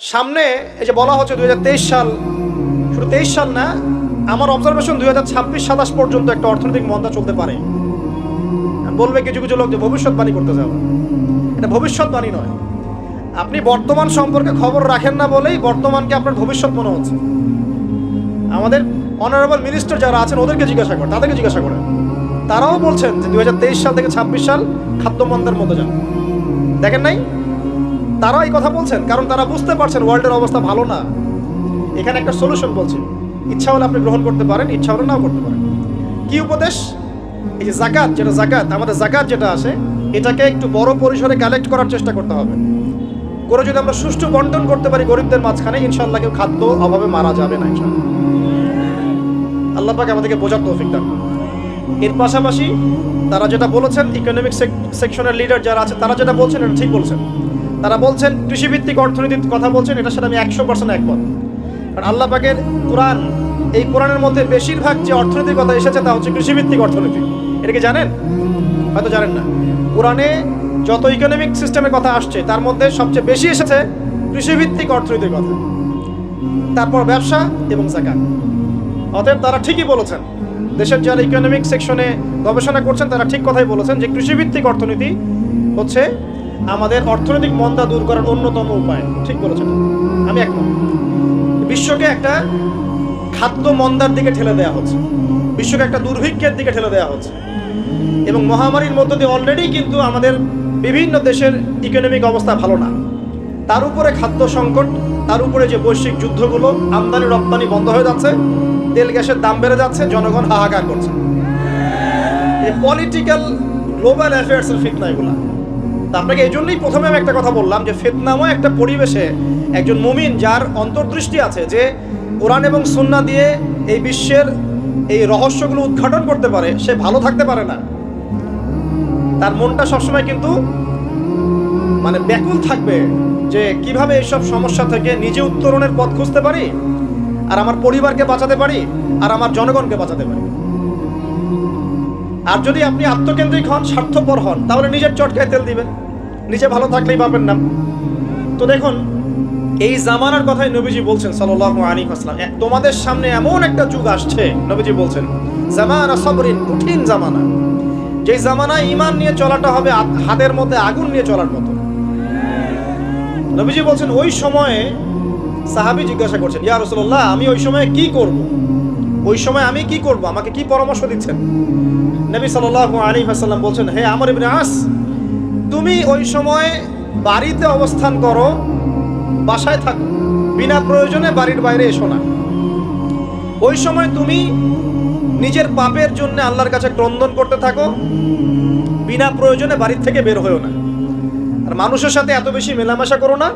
সামনে এই যে বলা হচ্ছে দুই সাল, শুধু তেইশ সাল না, আমার অবজারভেশন দুই হাজার ছাব্বিশ সাতাশ পর্যন্ত একটা অর্থনৈতিক মন্দা চলতে পারে। বলবে কিছু কিছু লোক যে ভবিষ্যৎবাণী করতে যাওয়া এটা ভবিষ্যৎবাণী নয়। আপনি বর্তমান সম্পর্কে খবর রাখেন না বলেই বর্তমানকে আপনার ভবিষ্যৎ মনে হচ্ছে। আমাদের অনারেবল মিনিস্টার যারা আছেন, ওদেরকে জিজ্ঞাসা করেন, তাদেরকে জিজ্ঞাসা করেন। তারাও বলছেন যে দুই হাজার তেইশ সাল থেকে ছাব্বিশ সাল খাদ্যমন্দার মধ্যে যান। দেখেন নাই? তারাও এই কথা বলছেন, কারণ তারা বুঝতে পারছেন ওয়ার্ল্ডের অবস্থা ভালো না। এখানে একটা সলিউশন বলছি। ইচ্ছা হলে আপনি গ্রহণ করতে পারেন, ইচ্ছা হলে নাও করতে পারেন। কি উপদেশ? এই যে জাকাত, যেটা জাকাত, আমাদের জাকাত যেটা আসে এটাকে একটু বড় পরিসরে কালেক্ট করার চেষ্টা করতে হবে। করে যদি আমরা সুষ্ঠু বন্টন করতে পারি গরিবদের মাঝখানে ইনশাল্লাহ কেউ খাদ্য অভাবে মারা যাবে না ইনশাল্লাহ আল্লাহ আমাদেরকে বোঝার তৌফিক দান এর পাশাপাশি তারা যেটা বলেছেন ইকোনমিক সেকশনের লিডার যারা আছে, তারা যেটা বলছেন, এটা ঠিক বলছেন। তারা বলছেন, কৃষিভিত্তিক অর্থনীতির কথা বলছেন, এটার সাথে আমি একশো পার্সেন্ট একমত। কারণ আল্লাহ পাকের কোরআন, এই কোরআনের মধ্যে বেশিরভাগ যে অর্থনীতির কথা এসেছে তা হচ্ছে কৃষিভিত্তিক অর্থনীতি। এটা কি জানেন? হয়তো জানেন না। কোরআনে যত ইকোনমিক সিস্টেমের কথা আসছে, তার মধ্যে সবচেয়ে বেশি এসেছে কৃষিভিত্তিক অর্থনীতির কথা। তারপর ব্যবসা এবং জাকাত। অতএব তারা ঠিকই বলেছেন, দেশের যারা ইকোনমিক সেকশনে গবেষণা করছেন, তারা ঠিক কথাই বলেছেন যে কৃষিভিত্তিক অর্থনীতি হচ্ছে আমাদের অর্থনৈতিক মন্দা দূর করার অন্যতম উপায়। ঠিক বলেছেন। আমি একমত। বিশ্বকে একটা খাদ্য মন্দার দিকে ঠেলে দেওয়া হচ্ছে। বিশ্বকে একটা দুর্ভিক্ষের দিকে ঠেলে দেওয়া হচ্ছে। এবং মহামারীর মধ্য দিয়ে অলরেডি কিন্তু আমাদের বিভিন্ন দেশের ইকোনমিক অবস্থা ভালো না। তার উপরে খাদ্য সংকট, তার উপরে যে বৈশ্বিক যুদ্ধগুলো, আমদানি, রপ্তানি বন্ধ হয়ে যাচ্ছে, তেল, গ্যাসের দাম বেড়ে যাচ্ছে, জনগণ হাহাকার করছে। পলিটিক্যাল গ্লোবাল অ্যাফেয়ার্সের ফিতনা এগুলা। আপনাকে এই জন্যই প্রথমে আমি একটা কথা বললাম যে ফিতনাময় একটা পরিবেশে একজন মুমিন যার অন্তর্দৃষ্টি আছে যে কোরআন এবং সুন্না দিয়ে এই বিশ্বের এই রহস্যগুলো উদ্ঘাটন করতে পারে, সে ভালো থাকতে পারে না। তার মনটা সবসময় কিন্তু মানে ব্যাকুল থাকবে যে কীভাবে এইসব সমস্যা থেকে নিজে উত্তরণের পথ খুঁজতে পারি, আর আমার পরিবারকে বাঁচাতে পারি, আর আমার জনগণকে বাঁচাতে পারি। আর যদি আপনি আত্মকেন্দ্রিক হন, স্বার্থপর হন, তাহলে নিজের চটকায় তেল দিবেন। নিজে ভালো থাকলেই পাবেন না। তো দেখুন, এই জামানার কথাই নবীজি বলছেন, সাল্লাল্লাহু আলাইহি ওয়াসাল্লাম। এ- তোমাদের সামনে এমন একটা যুগ আসছে, নবীজি বলছেন, জামানা সবরিন, কঠিন জামানা। যে জামানায় ইমান নিয়ে চলাটা হবে হাতের মধ্যে আগুন নিয়ে চলার মতো। নবীজি বলছেন, ওই সময়ে সাহাবী জিজ্ঞাসা করছেন, ইয়া রাসূলুল্লাহ, আমি ওই সময়ে কি করব? ওই সময় আমি কি করব? আমাকে কি পরামর্শ দিচ্ছেন? নবী সাল্লাল্লাহু আলাইহি ওয়াসাল্লাম বলছেন, হে আমর ইবনে আস, তুমি ওই সময় বাড়িতে অবস্থান করো, বাসায় থাকো। বিনা প্রয়োজনে বাড়ির বাইরে এসো না। ওই সময় তুমি নিজের পাপের জন্য আল্লাহর কাছে ক্রন্দন করতে থাকো। বিনা প্রয়োজনে বাড়ির থেকে বের হয়েও না। আর মানুষের সাথে এত বেশি মেলামেশা করো না।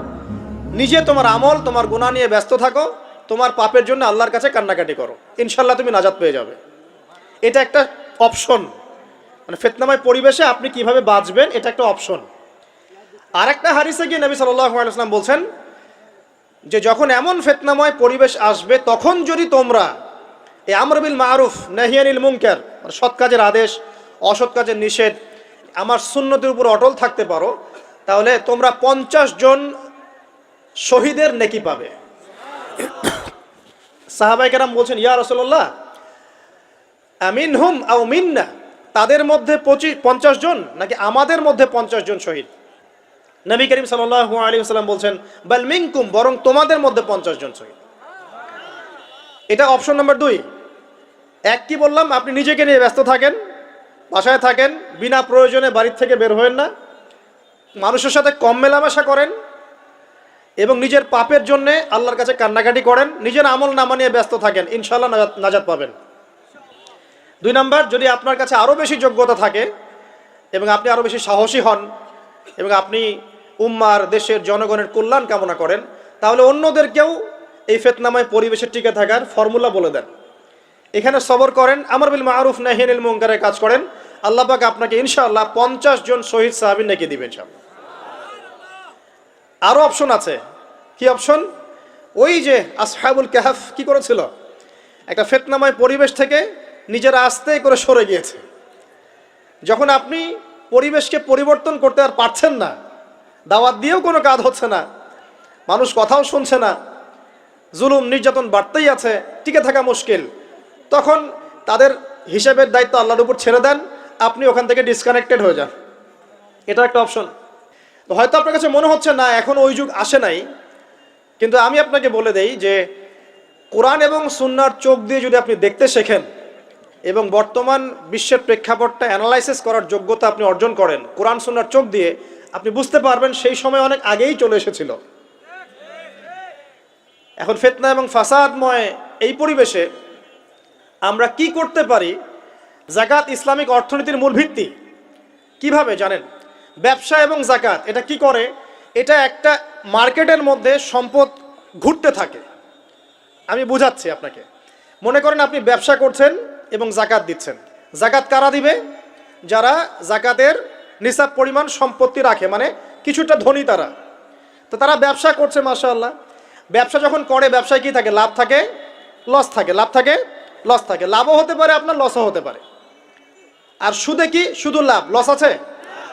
নিজে তোমার আমল, তোমার গুণা নিয়ে ব্যস্ত থাকো। তোমার পাপের জন্য আল্লাহর কাছে কান্নাকাটি করো। ইনশাল্লাহ তুমি নাজাত পেয়ে যাবে। এটা একটা অপশন। মানে ফেতনাময় পরিবেশে আপনি কীভাবে বাঁচবেন, এটা একটা অপশন। আর একটা হারিসে গিয়ে নবী সাল্লাম বলছেন যে, যখন এমন ফেতনাময় পরিবেশ আসবে, তখন যদি তোমরা এই আমরবিল মারুফ নাহিয়ানিল মুনকার মানে সৎ কাজের আদেশ, অসৎ কাজের নিষেধ, আমার সুন্নতির উপর অটল থাকতে পারো, তাহলে তোমরা পঞ্চাশ জন শহীদের নেকি পাবে। সাহাবাই বলছেন, ইয়া রসল্লাহ আমিন হুম আও মিন্না? তাদের মধ্যে পঁচিশ পঞ্চাশ জন নাকি আমাদের মধ্যে পঞ্চাশ জন শহীদ? নবী করিম সাল্লাল্লাহু আলী সাল্লাম বলছেন, বাল মিনকুম, বরং তোমাদের মধ্যে পঞ্চাশ জন শহীদ। এটা অপশন নাম্বার দুই। এক, কি বললাম, আপনি নিজেকে নিয়ে ব্যস্ত থাকেন, বাসায় থাকেন, বিনা প্রয়োজনে বাড়ির থেকে বের হবেন না, মানুষের সাথে কম মেলামেশা করেন এবং নিজের পাপের জন্য আল্লাহর কাছে কান্নাকাটি করেন, নিজের আমল নামা নিয়ে ব্যস্ত থাকেন ইনশাল্লাহ নাজাত পাবেন। দুই নাম্বার, যদি আপনার কাছে আরও বেশি যোগ্যতা থাকে এবং আপনি আরও বেশি সাহসী হন এবং আপনি উম্মার, দেশের জনগণের কল্যাণ কামনা করেন, তাহলে অন্যদেরকেও এই ফেতনাময় পরিবেশে টিকে থাকার ফর্মুলা বলে দেন। এখানে সবর করেন, আমর বিল মারুফ নাহিনুল মুনকারের কাজ করেন, আল্লাহ পাক আপনাকে ইনশাআল্লাহ পঞ্চাশ জন শহীদ সাহাবিন নেকি দিবেন, ইনশাআল্লাহ। আরও অপশন আছে। কি অপশন ওই যে আসহাবুল কাহাফ কি করেছিল? একটা ফেতনাময় পরিবেশ থেকে নিজেরা আস্তে করে সরে গিয়েছে। যখন আপনি পরিবেশকে পরিবর্তন করতে আর পারছেন না, দাওয়াত দিয়েও কোনো কাজ হচ্ছে না, মানুষ কথাও শুনছে না, জুলুম, নির্যাতন বাড়তেই আছে, টিকে থাকা মুশকিল, তখন তাদের হিসেবের দায়িত্ব আল্লাহর উপর ছেড়ে দেন, আপনি ওখান থেকে ডিসকানেক্টেড হয়ে যান। এটা একটা অপশন হয়তো আপনার কাছে মনে হচ্ছে, না, এখন ওই যুগ আসে নাই। কিন্তু আমি আপনাকে বলে দেই যে, কোরআন এবং সুন্নার চোখ দিয়ে যদি আপনি দেখতে শেখেন এবং বর্তমান বিশ্বের প্রেক্ষাপটটা অ্যানালাইসিস করার যোগ্যতা আপনি অর্জন করেন, কোরআন সুন্নার চোখ দিয়ে, আপনি বুঝতে পারবেন সেই সময় অনেক আগেই চলে এসেছিল। এখন ফেতনা এবং ফাসাদময় এই পরিবেশে আমরা কি করতে পারি? জাকাত ইসলামিক অর্থনীতির মূল ভিত্তি কীভাবে জানেন? ব্যবসা এবং জাকাত এটা কি করে? এটা একটা মার্কেটের মধ্যে সম্পদ ঘুরতে থাকে। আমি বুঝাচ্ছি আপনাকে। মনে করেন আপনি ব্যবসা করছেন এবং জাকাত দিচ্ছেন। জাকাত কারা দিবে? যারা জাকাতের নিসাব পরিমাণ সম্পত্তি রাখে মানে কিছুটা ধনী তারা। তো তারা ব্যবসা করছে, মাশাআল্লাহ। ব্যবসা যখন করে, ব্যবসায় কি থাকে? লাভ থাকে, লস থাকে। লাভ থাকে, লস থাকে। লাভও হতে পারে, আপনার লসও হতে পারে। আর সুদে কি? শুধু লাভ। লস আছে?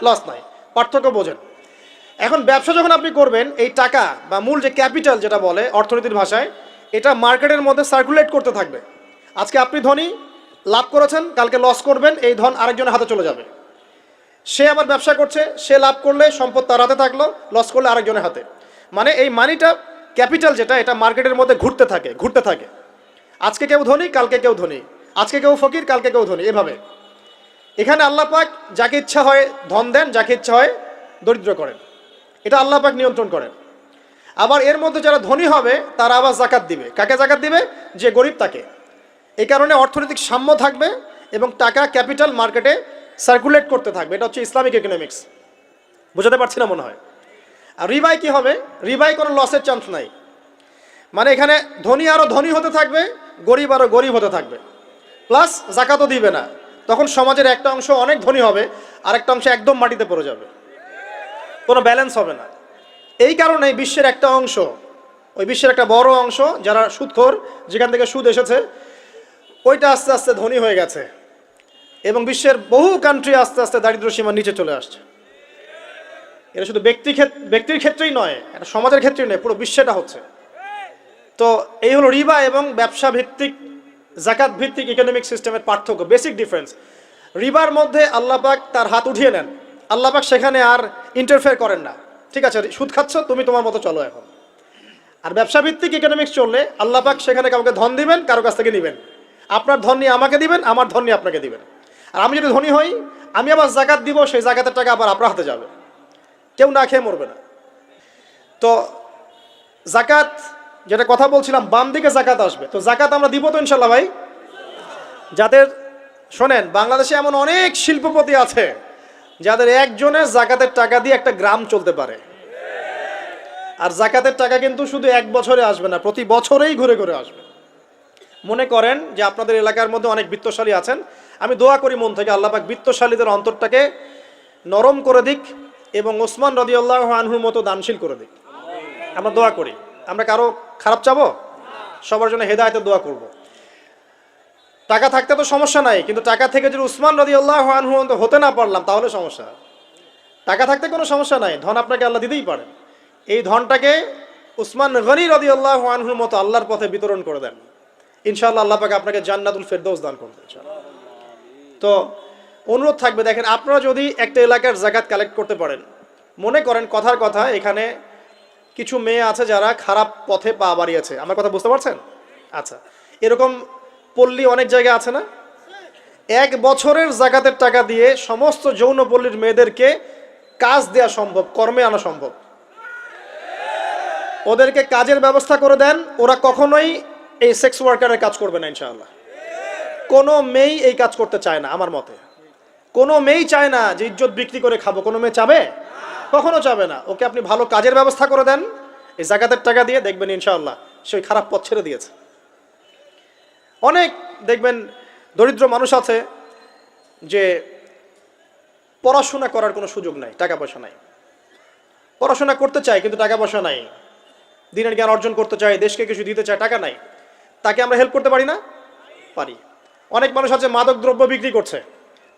লস নাই, পার্থক্য বোঝেন। এখন ব্যবসা যখন আপনি করবেন, এই টাকা বা মূল যে ক্যাপিটাল যেটা বলে অর্থনীতির ভাষায়, এটা মার্কেটের মধ্যে সার্কুলেট করতে থাকবে। আজকে আপনি ধনী, লাভ করেছেন, কালকে লস করবেন, এই ধন আরেকজনের হাতে চলে যাবে। সে আবার ব্যবসা করছে, সে লাভ করলে সম্পদ তার হাতে থাকল লস করলে আরেকজনের হাতে। মানে এই মানিটা ক্যাপিটাল যেটা, এটা মার্কেটের মধ্যে ঘুরতে থাকে ঘুরতে থাকে। আজকে কেউ ধনী, কালকে কেউ ধনী। আজকে কেউ ফকির, কালকে কেউ ধনী, এভাবে। এখানে আল্লাহ পাক যাকে ইচ্ছা হয় ধন দেন, যাকে ইচ্ছা হয় দরিদ্র করেন। এটা আল্লাহ পাক নিয়ন্ত্রণ করেন। আবার এর মধ্যে যারা ধনী হবে, তারা আবার জাকাত দিবে। কাকে জাকাত দিবে? যে গরিব তাকে। এই কারণে অর্থনৈতিক সাম্য থাকবে এবং টাকা ক্যাপিটাল মার্কেটে সার্কুলেট করতে থাকবে। এটা হচ্ছে ইসলামিক ইকোনমিক্স বোঝাতে পারছি না মনে হয়। আর রিবাই কি হবে? রিবাই কোনো লসের চান্স নাই। মানে এখানে ধনী আরও ধনী হতে থাকবে, গরিব আরও গরিব হতে থাকবে। প্লাস জাকাতও দিবে না। তখন সমাজের একটা অংশ অনেক ধনী হবে আর একটা অংশ একদম মাটিতে পড়ে যাবে। কোনো ব্যালেন্স হবে না। এই কারণে বিশ্বের একটা অংশ, ওই বিশ্বের একটা বড় অংশ যারা সুদখোর, যেখান থেকে সুদ এসেছে, ওইটা আস্তে আস্তে ধনী হয়ে গেছে এবং বিশ্বের বহু কান্ট্রি আস্তে আস্তে দারিদ্র সীমার নিচে চলে আসছে। এটা শুধু ব্যক্তি ব্যক্তির ক্ষেত্রেই নয়, এটা সমাজের ক্ষেত্রেই নয়, পুরো বিশ্বটা হচ্ছে। তো এই হলো রিবা এবং ব্যবসা ভিত্তিক জাকাত ভিত্তিক ইকোনমিক সিস্টেমের পার্থক্য বেসিক ডিফারেন্স রিবার মধ্যে আল্লাপাক তার হাত উঠিয়ে নেন। আল্লাপাক সেখানে আর ইন্টারফেয়ার করেন না। ঠিক আছে, সুদ খাচ্ছ, তুমি তোমার মতো চলো এখন। আর ব্যবসা ভিত্তিক ইকোনমিক্স চললে আল্লাপাক সেখানে কাউকে ধন দিবেন, কারও কাছ থেকে নেবেন। আপনার ধন নিয়ে আমাকে দিবেন, আমার ধন নিয়ে আপনাকে দিবেন। আর আমি যদি ধনী হই, আমি আবার জাকাত দিব, সেই জাকাতের টাকা আবার আপনার হাতে যাবে। কেউ না খেয়ে মরবে না। তো জাকাত যেটা কথা বলছিলাম, বাম দিকে জাকাত আসবে। তো জাকাত আমরা দিব তো ইনশাল্লাহ ভাই? যাদের, শোনেন, বাংলাদেশে এমন অনেক শিল্পপতি আছে, যাদের একজনের জাকাতের টাকা দিয়ে একটা গ্রাম চলতে পারে। আর জাকাতের টাকা কিন্তু শুধু এক বছরে আসবে না, প্রতি বছরেই ঘুরে ঘুরে আসবে। মনে করেন যে আপনাদের এলাকার মধ্যে অনেক বিত্তশালী আছেন, আমি দোয়া করি মন থেকে আল্লাহ পাক বিত্তশালীদের অন্তরটাকে নরম করে দিক এবং ওসমান রদিউল্লাহ আনহুর মতো দানশীল করে দিক। আমরা দোয়া করি। আমরা কারও খারাপ চাবো সবার জন্য হেদায়তের দোয়া করব। টাকা থাকতে তো সমস্যা নাই, কিন্তু টাকা থেকে যদি উসমান রদি আল্লাহ হতে না পারলাম, তাহলে সমস্যা টাকা থাকতে কোনো সমস্যা নাই, ধন আপনাকে আল্লাহ দিতেই পারেন এই ধনটাকে উসমান গনি রদি আল্লাহ আনহুর মতো আল্লাহর পথে বিতরণ করে দেন ইনশাআল্লাহ আল্লাহ পাকে আপনাকে জান্নাতুল ফেরদৌস দান ইনশাআল্লাহ। তো অনুরোধ থাকবে, দেখেন, আপনারা যদি একটা এলাকার জাকাত কালেক্ট করতে পারেন, মনে করেন কথার কথা, এখানে কিছু মেয়ে আছে যারা খারাপ পথে পা বাড়িয়েছে। আমার কথা বুঝতে পারছেন? আচ্ছা। এরকম পল্লী অনেক জায়গায় আছে না? এক বছরের জাকাতের টাকা দিয়ে সমস্ত যৌনপল্লীর মেয়েদেরকে কাজ দেওয়া সম্ভব, কর্মে আনা সম্ভব। ওদেরকে কাজের ব্যবস্থা করে দেন, ওরা কখনোই এই সেক্স ওয়ার্কারের কাজ করবে না, ইনশাআল্লাহ। কোনো মেয়েই এই কাজ করতে চায় না, আমার মতে। কোনো মেয়েই চায় না যে ইজ্জত বিক্রি করে খাব, কোনো মেয়ে চাবে? কখনো চাবে না। ওকে আপনি ভালো কাজের ব্যবস্থা করে দেন, এই জাকাতের টাকা দিয়ে দেখবেন ইনশাআল্লাহ সে ওই খারাপ পথ ছেড়ে দিয়েছে। অনেক দেখবেন দরিদ্র মানুষ আছে যে পড়াশোনা করার কোনো সুযোগ নাই, টাকা পয়সা নাই। পড়াশোনা করতে চায় কিন্তু টাকা পয়সা নাই। দিনের জ্ঞান অর্জন করতে চায়, দেশকে কিছু দিতে চায়, টাকা নাই। তাকে আমরা হেল্প করতে পারি না? পারি। অনেক মানুষ আছে মাদক দ্রব্য বিক্রি করছে।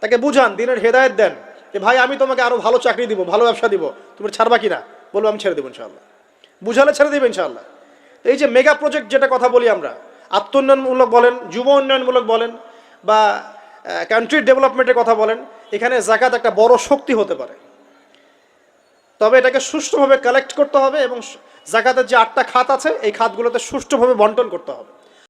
তাকে বুঝান, দিনের হেদায়েত দেন। যে ভাই, আমি তোমাকে আরও ভালো চাকরি দিব, ভালো ব্যবসা দিব। তুমি ছাড়বা কিনা? বলব, আমি ছেড়ে দেবো ইনশাআল্লাহ। বুঝালে ছেড়ে দেবে ইনশাআল্লাহ। তো এই যে মেগা প্রজেক্ট যেটা কথা বলি আমরা আত্মোন্নয়নমূলক বলেন, যুব উন্নয়নমূলক বলেন, বা কান্ট্রি ডেভেলপমেন্টের কথা বলেন, এখানে জাকাত একটা বড় শক্তি হতে পারে। তবে এটাকে সুষ্ঠুভাবে কালেক্ট করতে হবে এবং জাকাতের যে আটটা খাত আছে, এই খাতগুলোতে সুষ্ঠুভাবে বন্টন করতে হবে।